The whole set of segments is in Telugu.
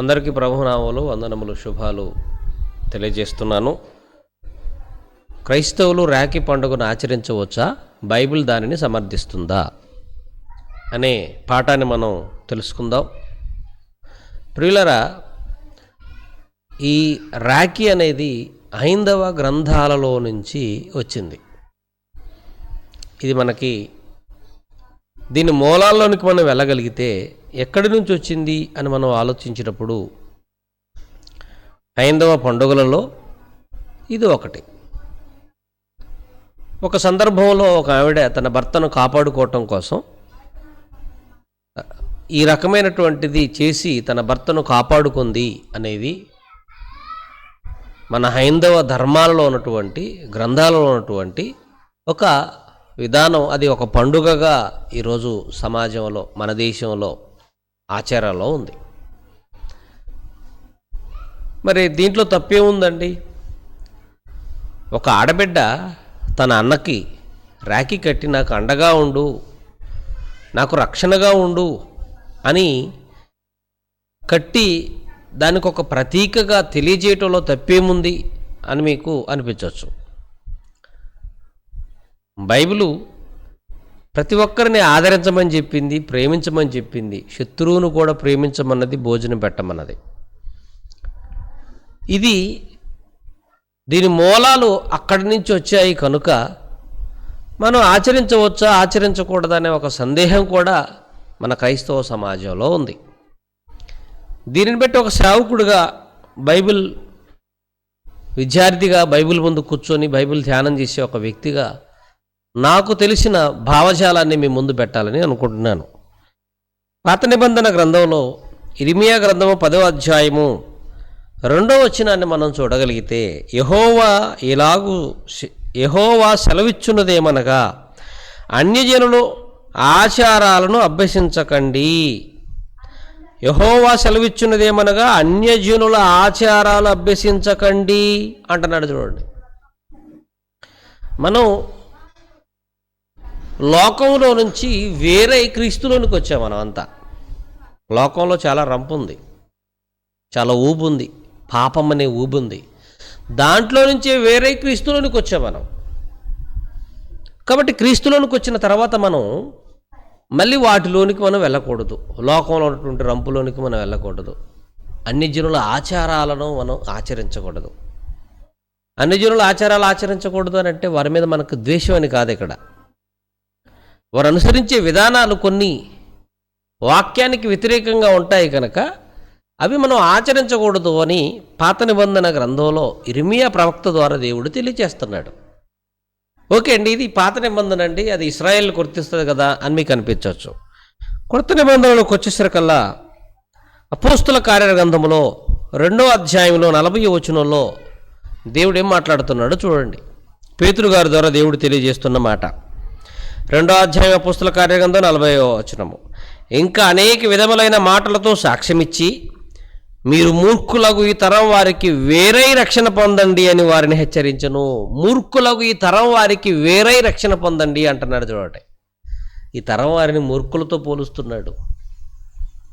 అందరికీ ప్రభునామలు వందనములు శుభాలు తెలియజేస్తున్నాను. క్రైస్తవులు రాఖీ పండుగను ఆచరించవచ్చా? బైబిల్ దానిని సమర్థిస్తుందా? అనే పాఠాన్ని మనం తెలుసుకుందాం. ప్రియులరా ఈ రాఖీ అనేది హైందవ గ్రంథాలలో నుంచి వచ్చింది. ఇది మనకి దీని మూలాల్లోనికి మనం వెళ్ళగలిగితే ఎక్కడి నుంచి వచ్చింది అని మనం ఆలోచించినప్పుడు హైందవ పండుగలలో ఇది ఒకటి. ఒక సందర్భంలో ఒక ఆవిడ తన భర్తను కాపాడుకోవటం కోసం ఈ రకమైనటువంటిది చేసి తన భర్తను కాపాడుకుంది అనేది మన హైందవ ధర్మాలలో ఉన్నటువంటి గ్రంథాలలో ఉన్నటువంటి ఒక విధానం అది ఒక పండుగగా ఈరోజు సమాజంలో మన దేశంలో ఆచారాల్లో ఉంది. మరి దీంట్లో తప్పేముందండి ఒక ఆడబిడ్డ తన అన్నకి రాఖీ కట్టి నాకు అండగా ఉండు నాకు రక్షణగా ఉండు అని కట్టి దానికి ఒక ప్రతీకగా తెలియజేయటంలో తప్పేముంది అని మీకు అనిపించవచ్చు. బైబిలు ప్రతి ఒక్కరిని ఆదరించమని చెప్పింది ప్రేమించమని చెప్పింది. శత్రువును కూడా ప్రేమించమన్నది భోజనం పెట్టమన్నది. ఇది దీని మూలాలు అక్కడి నుంచి వచ్చాయి కనుక మనం ఆచరించవచ్చా ఆచరించకూడదనే ఒక సందేహం కూడా మన క్రైస్తవ సమాజంలో ఉంది. దీనిని బట్టి ఒక సేవకుడిగా బైబిల్ విద్యార్థిగా బైబిల్ ముందు కూర్చొని బైబిల్ ధ్యానం చేసే ఒక వ్యక్తిగా నాకు తెలిసిన భావజాలాన్ని మీ ముందు పెట్టాలని అనుకుంటున్నాను. పాత నిబంధన గ్రంథంలో ఇరిమియా గ్రంథము పదవ అధ్యాయము రెండో వచనాన్ని మనం చూడగలిగితే యహోవా ఇలాగు యహోవా సెలవిచ్చున్నదేమనగా అన్యజనులు ఆచారాలను అభ్యసించకండి. యహోవా సెలవిచ్చున్నదేమనగా అన్యజనుల ఆచారాలు అభ్యసించకండి అంటున్నాడు చూడండి. మనం లోకంలో నుంచి వేరే క్రీస్తులోనికి వచ్చాం మనం అంతా. లోకంలో చాలా రంపు ఉంది చాలా ఊబుంది. పాపం అనే ఊబుంది. దాంట్లో నుంచే వేరే క్రీస్తులోనికి వచ్చాం మనం. కాబట్టి క్రీస్తులోనికి వచ్చిన తర్వాత మనం మళ్ళీ వాటిలోనికి మనం వెళ్ళకూడదు. లోకంలో ఉన్నటువంటి రంపులోనికి మనం వెళ్ళకూడదు. అన్ని జనుల ఆచారాలను మనం ఆచరించకూడదు. అన్ని జనుల ఆచారాలు ఆచరించకూడదు అని అంటే వారి మీద మనకు ద్వేషం అని కాదు ఇక్కడ. వారు అనుసరించే విధానాలు కొన్ని వాక్యానికి వ్యతిరేకంగా ఉంటాయి కనుక అవి మనం ఆచరించకూడదు అని పాత నిబంధన గ్రంథంలో ఇర్మియా ప్రవక్త ద్వారా దేవుడు తెలియజేస్తున్నాడు. ఓకే అండి ఇది పాత నిబంధన అండి అది ఇస్రాయేల్ గుర్తిస్తుంది కదా అని మీకు అనిపించవచ్చు. కొత్త నిబంధనలోకి వచ్చేసరికల్లా అపోస్తుల కార్యగ్రంథంలో రెండో అధ్యాయంలో నలభై వచనంలో దేవుడు ఏం మాట్లాడుతున్నాడో చూడండి. పేతురు గారి ద్వారా దేవుడు తెలియజేస్తున్న మాట. రెండో అధ్యాయ అపుస్తల కార్యగ్రంథం నలభై వచనము. ఇంకా అనేక విధములైన మాటలతో సాక్ష్యమిచ్చి మీరు మూర్ఖులకు ఈ తరం వారికి వేరై రక్షణ పొందండి అని వారిని హెచ్చరించను. మూర్ఖులకు ఈ తరం వారికి వేరై రక్షణ పొందండి అంటున్నాడు చూడండి. ఈ తరం వారిని మూర్ఖులతో పోలుస్తున్నాడు.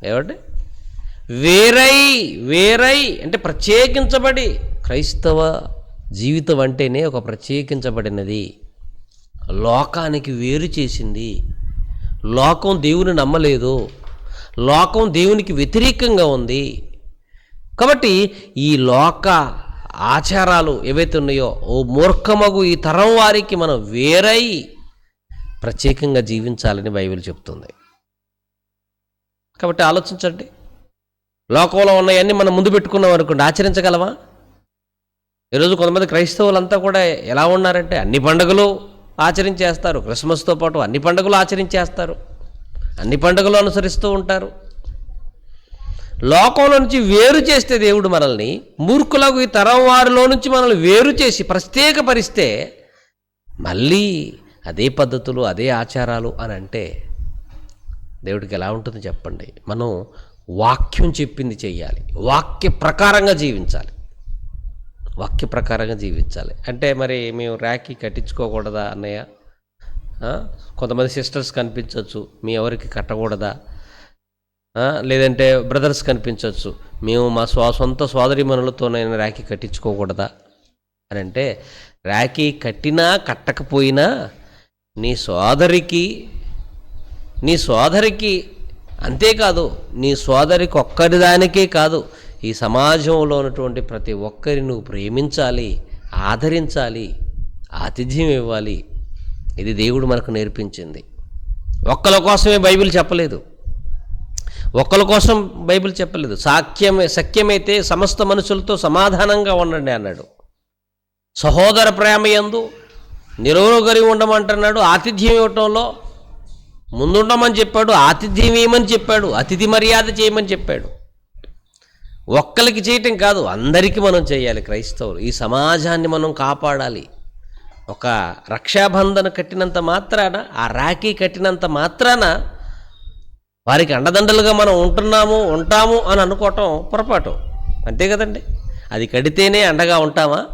ఏమంటే వేరై వేరై అంటే ప్రత్యేకించబడి క్రైస్తవ జీవితం అంటేనే ఒక ప్రత్యేకించబడినది. లోకానికి వేరు చేసింది. లోకం దేవుని నమ్మలేదు. లోకం దేవునికి వ్యతిరేకంగా ఉంది. కాబట్టి ఈ లోక ఆచారాలు ఏవైతే ఉన్నాయో ఓ మూర్ఖమగు ఈ తరం వారికి మనం వేరై ప్రత్యేకంగా జీవించాలని బైబిల్ చెప్తుంది. కాబట్టి ఆలోచించండి. లోకంలో ఉన్నాయన్నీ మనం ముందు పెట్టుకున్నాం అనుకోండి ఆచరించగలమా? ఈరోజు కొంతమంది క్రైస్తవులంతా కూడా ఎలా ఉన్నారంటే అన్ని పండుగలు ఆచరించేస్తారు. క్రిస్మస్తో పాటు అన్ని పండుగలు ఆచరించేస్తారు. అన్ని పండుగలు అనుసరిస్తూ ఉంటారు. లోకంలో నుంచి వేరు చేస్తే దేవుడు మనల్ని మూర్ఖులకు ఈ తరం వారిలో నుంచి మనల్ని వేరు చేసి ప్రత్యేకపరిస్తే మళ్ళీ అదే పద్ధతులు అదే ఆచారాలు అని అంటే దేవుడికి ఎలా ఉంటుంది చెప్పండి. మనం వాక్యం చెప్పింది చేయాలి. వాక్య ప్రకారంగా జీవించాలి. వాక్య ప్రకారంగా జీవించాలి. అంటే మరి మేము ర్యాకి కట్టించుకోకూడదా అన్నయ్య? కొంతమంది సిస్టర్స్ కనిపించవచ్చు మీ ఎవరికి కట్టకూడదా? లేదంటే బ్రదర్స్ కనిపించవచ్చు మేము మా స్వా సొంత సోదరిమనులతోనైనా ర్యాకి కట్టించుకోకూడదా? అని అంటే రాఖీ కట్టినా కట్టకపోయినా నీ సోదరికి నీ సోదరికి అంతేకాదు. నీ సోదరికి ఒక్కరిదానికే కాదు. ఈ సమాజంలో ఉన్నటువంటి ప్రతి ఒక్కరిని నువ్వు ప్రేమించాలి ఆదరించాలి ఆతిథ్యం ఇవ్వాలి. ఇది దేవుడు మనకు నేర్పించింది. ఒక్కల కోసమే బైబిల్ చెప్పలేదు. ఒక్కల కోసం బైబిల్ చెప్పలేదు. సాఖ్యమే సఖ్యమైతే సమస్త మనుషులతో సమాధానంగా ఉండండి అన్నాడు. సహోదర ప్రేమ యందు నిలువగరి ఉండమంటున్నాడు. ఆతిథ్యం ఇవ్వటంలో ముందుండమని చెప్పాడు ఆతిథ్యం ఇవ్వమని చెప్పాడు అతిథి మర్యాద చేయమని చెప్పాడు. ఒక్కరికి చేయటం కాదు అందరికీ మనం చేయాలి క్రైస్తవులు. ఈ సమాజాన్ని మనం కాపాడాలి. ఒక రక్షాబంధన కట్టినంత మాత్రాన ఆ రాఖీ కట్టినంత మాత్రాన వారికి అండదండలుగా మనం ఉంటున్నాము ఉంటాము అని అనుకోవటం పొరపాటు. అంతే కదండి? అది కడితేనే అండగా ఉంటామా?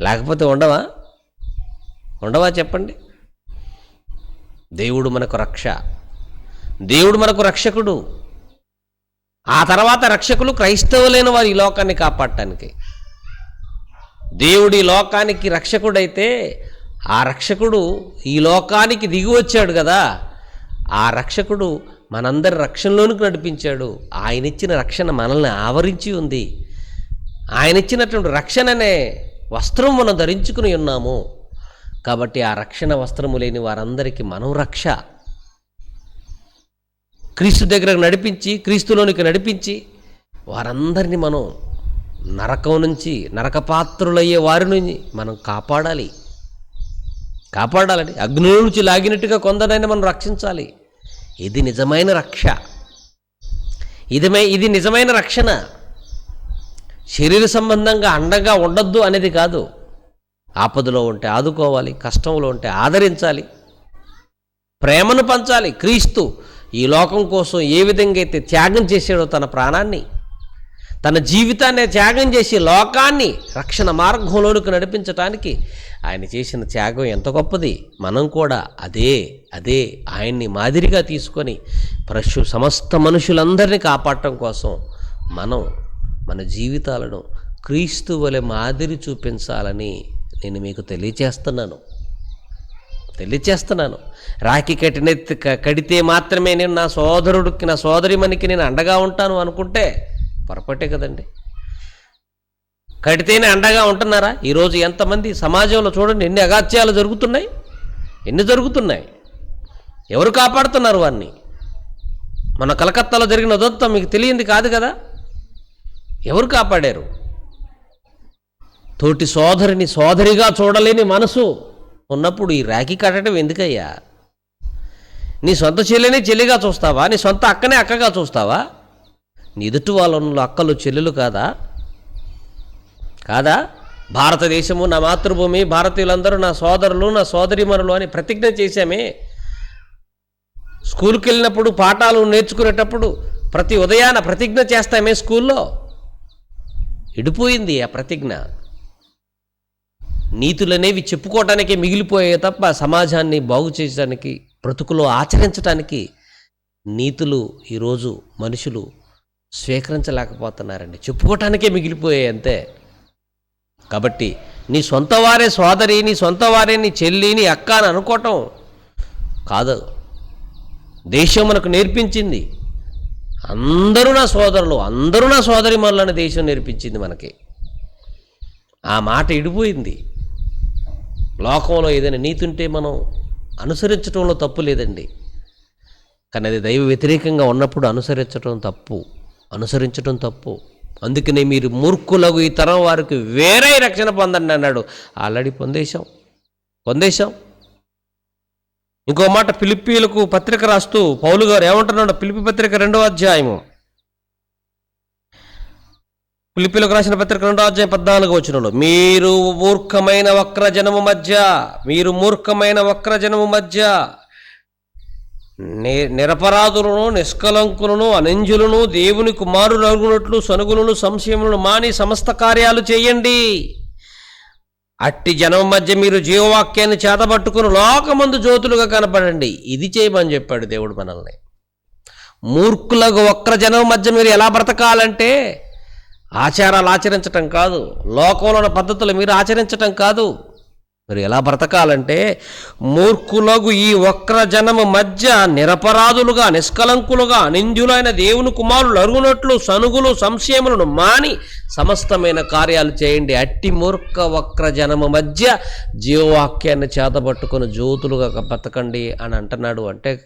లేకపోతే ఉండవా? ఉండవా చెప్పండి? దేవుడు మనకు రక్ష. దేవుడు మనకు రక్షకుడు. ఆ తర్వాత రక్షకులు క్రైస్తవులైన వారు ఈ లోకాన్ని కాపాడటానికి. దేవుడి లోకానికి రక్షకుడైతే ఆ రక్షకుడు ఈ లోకానికి దిగి వచ్చాడు కదా. ఆ రక్షకుడు మనందరి రక్షణలోనికి నడిపించాడు. ఆయన ఇచ్చిన రక్షణ మనల్ని ఆవరించి ఉంది. ఆయన ఇచ్చినటువంటి రక్షణ అనే వస్త్రం మనం ధరించుకుని ఉన్నాము. కాబట్టి ఆ రక్షణ వస్త్రము లేని వారందరికీ మనం రక్ష క్రీస్తు దగ్గరకు నడిపించి క్రీస్తులోనికి నడిపించి వారందరినీ మనం నరకం నుంచి నరకపాత్రులయ్యే వారి నుంచి మనం కాపాడాలి. కాపాడాలండి. అగ్ని నుంచి లాగినట్టుగా కొందరైనా మనం రక్షించాలి. ఇది నిజమైన రక్ష. ఇదిమే ఇది నిజమైన రక్షణ. శరీర సంబంధంగా అండగా ఉండొద్దు అనేది కాదు. ఆపదలో ఉంటే ఆదుకోవాలి కష్టంలో ఉంటే ఆదరించాలి. ప్రేమను పంచాలి. క్రీస్తు ఈ లోకం కోసం ఏ విధంగా అయితే త్యాగం చేశాడో తన ప్రాణాన్ని తన జీవితాన్ని త్యాగం చేసి లోకాన్ని రక్షణ మార్గంలోనికి నడిపించటానికి ఆయన చేసిన త్యాగం ఎంత గొప్పది. మనం కూడా అదే అదే ఆయన్ని మాదిరిగా తీసుకొని ప్రశు సమస్త మనుషులందరినీ కాపాడటం కోసం మనం మన జీవితాలను క్రీస్తు వలె మాదిరి చూపించాలని నేను మీకు తెలియచేస్తున్నాను. తెలియచేస్తున్నాను. రాఖీ కట్టినెత్తి కడితే మాత్రమే నేను నా సోదరుడికి నా సోదరిమనికి నేను అండగా ఉంటాను అనుకుంటే పొరపాటే కదండి. కడితేనే అండగా ఉంటున్నారా? ఈరోజు ఎంతమంది సమాజంలో చూడండి ఎన్ని అగాత్యాలు జరుగుతున్నాయి ఎన్ని జరుగుతున్నాయి. ఎవరు కాపాడుతున్నారు వారిని? మన కలకత్తాలో జరిగిన ఉదంతం మీకు తెలియంది కాదు కదా? ఎవరు కాపాడారు? తోటి సోదరిని సోదరిగా చూడలేని మనసు. ఉన్నప్పుడు ఈ రాఖీ కట్టడం ఎందుకయ్యా? నీ సొంత చెల్లెనే చెల్లిగా చూస్తావా? నీ సొంత అక్కనే అక్కగా చూస్తావా? నీ ఎదుటి వాళ్ళ అక్కలు చెల్లెలు కాదా? కాదా? భారతదేశము నా మాతృభూమి భారతీయులందరూ నా సోదరులు నా సోదరిమనులు అని ప్రతిజ్ఞ చేశామే. స్కూల్కి వెళ్ళినప్పుడు పాఠాలు నేర్చుకునేటప్పుడు ప్రతి ఉదయాన ప్రతిజ్ఞ చేస్తామే స్కూల్లో. ఇడిపోయింది ఆ ప్రతిజ్ఞ. నీతులనేవి చెప్పుకోవటానికే మిగిలిపోయాయి తప్ప సమాజాన్ని బాగు చేయడానికి బ్రతుకులో ఆచరించడానికి నీతులు ఈరోజు మనుషులు స్వీకరించలేకపోతున్నారండి. చెప్పుకోవటానికే మిగిలిపోయాయి అంతే. కాబట్టి నీ సొంత వారే సోదరి నీ సొంత వారే నీ చెల్లి నీ అక్క అని అనుకోవటం కాదు. దేశం మనకు నేర్పించింది. అందరూ నా సోదరులు అందరూ నా సోదరి మనలని దేశం నేర్పించింది మనకి. ఆ మాట ఇడిపోయింది. లోకంలో ఏదైనా నీతి ఉంటే మనం అనుసరించడంలో తప్పు లేదండి. కానీ అది దైవ వ్యతిరేకంగా ఉన్నప్పుడు అనుసరించడం తప్పు అనుసరించడం తప్పు. అందుకనే మీరు మూర్ఖులకు ఈ తరం వారికి వేరే రక్షణ పొందండి అన్నాడు. ఆల్రెడీ పొందేశాం పొందేశాం. ఇంకో మాట పిలిపీలకు పత్రిక రాస్తూ పౌలు గారు ఏమంటున్నాడు పిలిపి పత్రిక రెండో అధ్యాయము. ఫిలిప్పీలకు రాసిన పత్రిక రెండో అధ్యాయం పద్నాలుగు వచనంలో మీరు మూర్ఖమైన వక్ర జనము మధ్య మీరు మూర్ఖమైన వక్ర జనము మధ్య నిరపరాధులను నిష్కలంకులను అనంజులను దేవుని కుమారులు అరుగునట్లు సనుగులను సంశయములను మాని సమస్త కార్యాలు చేయండి. అట్టి జనం మధ్య మీరు జీవవాక్యాన్ని చేతబట్టుకుని లోకమందు జ్యోతులుగా కనపడండి. ఇది చేయమని చెప్పాడు దేవుడు మనల్ని. మూర్ఖులకు వక్ర జనం మధ్య మీరు ఎలా బ్రతకాలంటే ఆచారాలు ఆచరించటం కాదు. లోకంలో ఉన్న పద్ధతులు మీరు ఆచరించటం కాదు. మీరు ఎలా బ్రతకాలంటే మూర్ఖులగు ఈ వక్ర జనము మధ్య నిరపరాధులుగా నిష్కలంకులుగా నింద్యులైన దేవుని కుమారులు అరుగునట్లు సనుగులు సంశయములను మాని సమస్తమైన కార్యాలు చేయండి. అట్టి మూర్ఖ వక్ర జనము మధ్య జీవవాక్యాన్ని చేతబట్టుకుని జ్యోతులుగా బ్రతకండి అని అంటున్నాడు. అంటే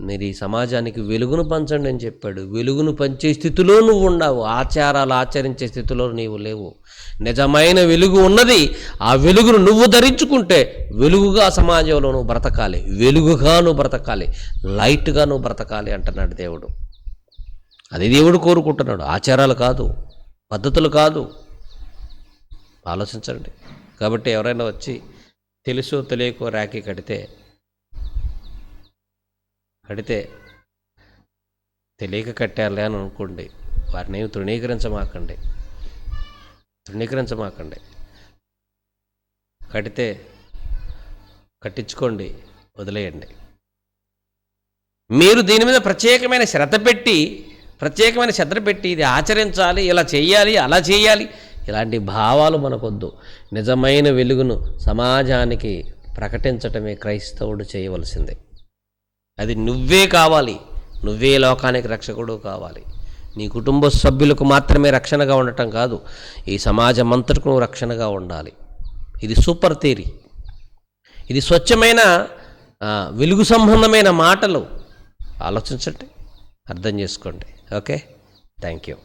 మీరు ఈ సమాజానికి వెలుగును పంచండి అని చెప్పాడు. వెలుగును పంచే స్థితిలో నువ్వు ఉండవు ఆచారాలు ఆచరించే స్థితిలో నీవు లేవు. నిజమైన వెలుగు ఉన్నది. ఆ వెలుగును నువ్వు ధరించుకుంటే వెలుగుగా సమాజంలో నువ్వు బ్రతకాలి. వెలుగుగా నువ్వు బ్రతకాలి. లైట్గా నువ్వు బ్రతకాలి అంటున్నాడు దేవుడు. అది దేవుడు కోరుకుంటున్నాడు. ఆచారాలు కాదు. పద్ధతులు కాదు. ఆలోచించండి. కాబట్టి ఎవరైనా వచ్చి తెలుసో తెలియకో రాఖీ కడితే కడితే తెలియక కట్టారులే అని అనుకోండి. వారిని ఏమి తృణీకరించమాకండి. తృణీకరించమాకండి. కడితే కట్టించుకోండి వదిలేయండి. మీరు దీని మీద ప్రత్యేకమైన శ్రద్ధ పెట్టి ప్రత్యేకమైన శ్రద్ధ పెట్టి ఇది ఆచరించాలి ఇలా చేయాలి అలా చేయాలి ఇలాంటి భావాలు మనకొద్దు. నిజమైన వెలుగును సమాజానికి ప్రకటించటమే క్రైస్తవుడు చేయవలసిందే. అది నువ్వే కావాలి. నువ్వే లోకానికి రక్షకుడు కావాలి. నీ కుటుంబ సభ్యులకు మాత్రమే రక్షణగా ఉండటం కాదు. ఈ సమాజం అంతటికి నువ్వు రక్షణగా ఉండాలి. ఇది సూపర్ థియరీ. ఇది స్వచ్ఛమైన వెలుగు సంబంధమైన మాటలు. ఆలోచించండి. అర్థం చేసుకోండి. ఓకే? Thank you